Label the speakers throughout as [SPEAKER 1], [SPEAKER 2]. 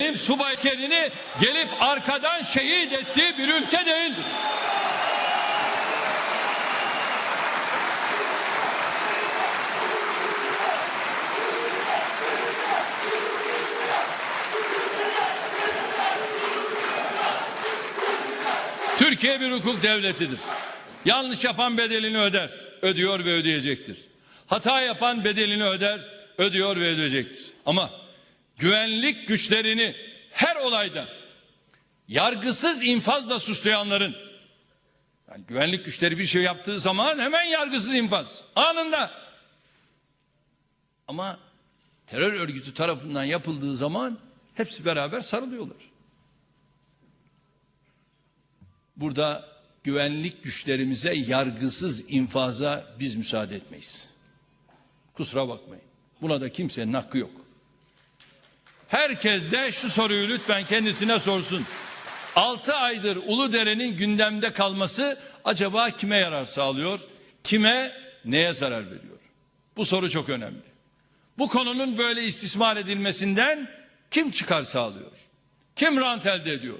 [SPEAKER 1] Benim subay askerini gelip arkadan şehit ettiği bir ülke değildir. Türkiye bir hukuk devletidir. Yanlış yapan bedelini öder, ödüyor ve ödeyecektir. Hata yapan bedelini öder, ödüyor ve ödeyecektir. Ama güvenlik güçlerini her olayda yargısız infazla suçlayanların yani güvenlik güçleri bir şey yaptığı zaman hemen yargısız infaz anında ama terör örgütü tarafından yapıldığı zaman hepsi beraber sarılıyorlar. Burada güvenlik güçlerimize yargısız infaza biz müsaade etmeyiz. Kusura bakmayın. Buna da kimsenin hakkı yok. Herkes de şu soruyu lütfen kendisine sorsun. 6 aydır Uludere'nin gündemde kalması acaba kime yarar sağlıyor? Kime neye zarar veriyor? Bu soru çok önemli. Bu konunun böyle istismar edilmesinden kim çıkar sağlıyor? Kim rant elde ediyor?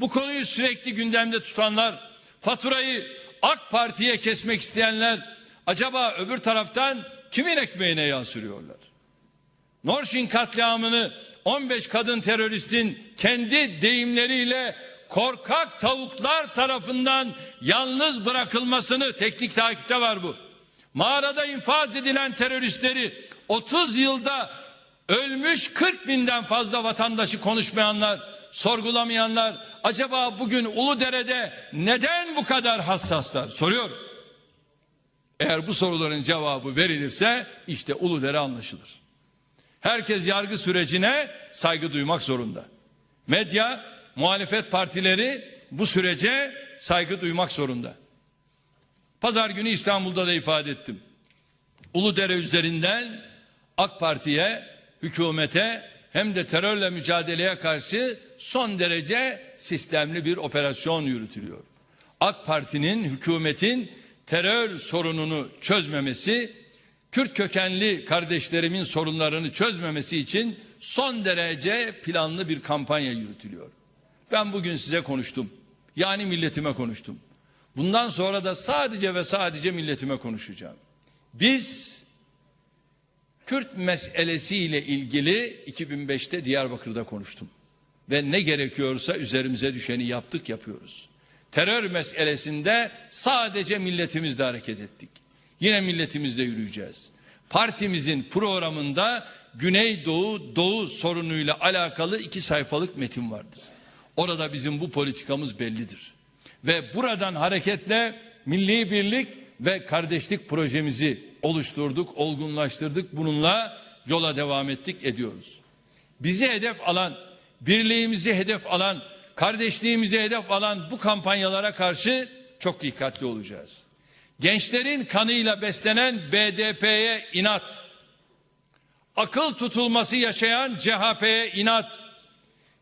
[SPEAKER 1] Bu konuyu sürekli gündemde tutanlar, faturayı AK Parti'ye kesmek isteyenler acaba öbür taraftan kimin ekmeğine yağ sürüyorlar? Norşin katliamını 15 kadın teröristin kendi deyimleriyle korkak tavuklar tarafından yalnız bırakılmasını teknik takipte var bu. Mağarada infaz edilen teröristleri 30 yılda ölmüş 40 binden fazla vatandaşı konuşmayanlar, sorgulamayanlar acaba bugün Uludere'de neden bu kadar hassaslar soruyorum. Eğer bu soruların cevabı verilirse işte Uludere anlaşılır. Herkes yargı sürecine saygı duymak zorunda. Medya, muhalefet partileri bu sürece saygı duymak zorunda. Pazar günü İstanbul'da da ifade ettim. Uludere üzerinden AK Parti'ye, hükümete hem de terörle mücadeleye karşı son derece sistemli bir operasyon yürütülüyor. AK Parti'nin, hükümetin terör sorununu çözmemesi, Kürt kökenli kardeşlerimin sorunlarını çözmemesi için son derece planlı bir kampanya yürütülüyor. Ben bugün size konuştum. Yani milletime konuştum. Bundan sonra da sadece ve sadece milletime konuşacağım. Biz Kürt meselesiyle ilgili 2005'te Diyarbakır'da konuştum. Ve ne gerekiyorsa üzerimize düşeni yaptık yapıyoruz. Terör meselesinde sadece milletimizle hareket ettik. Yine milletimizle yürüyeceğiz. Partimizin programında Güneydoğu Doğu sorunuyla alakalı iki sayfalık metin vardır. Orada bizim bu politikamız bellidir. Ve buradan hareketle milli birlik ve kardeşlik projemizi oluşturduk, olgunlaştırdık. Bununla yola devam ettik, ediyoruz. Bizi hedef alan, birliğimizi hedef alan, kardeşliğimizi hedef alan bu kampanyalara karşı çok dikkatli olacağız. Gençlerin kanıyla beslenen BDP'ye inat, akıl tutulması yaşayan CHP'ye inat,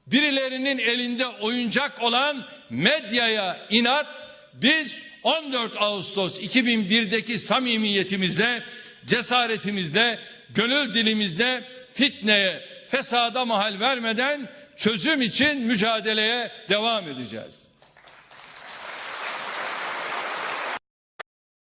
[SPEAKER 1] birilerinin elinde oyuncak olan medyaya inat, biz 14 Ağustos 2001'deki samimiyetimizle, cesaretimizle, gönül dilimizle fitneye, fesada mahal vermeden çözüm için mücadeleye devam edeceğiz.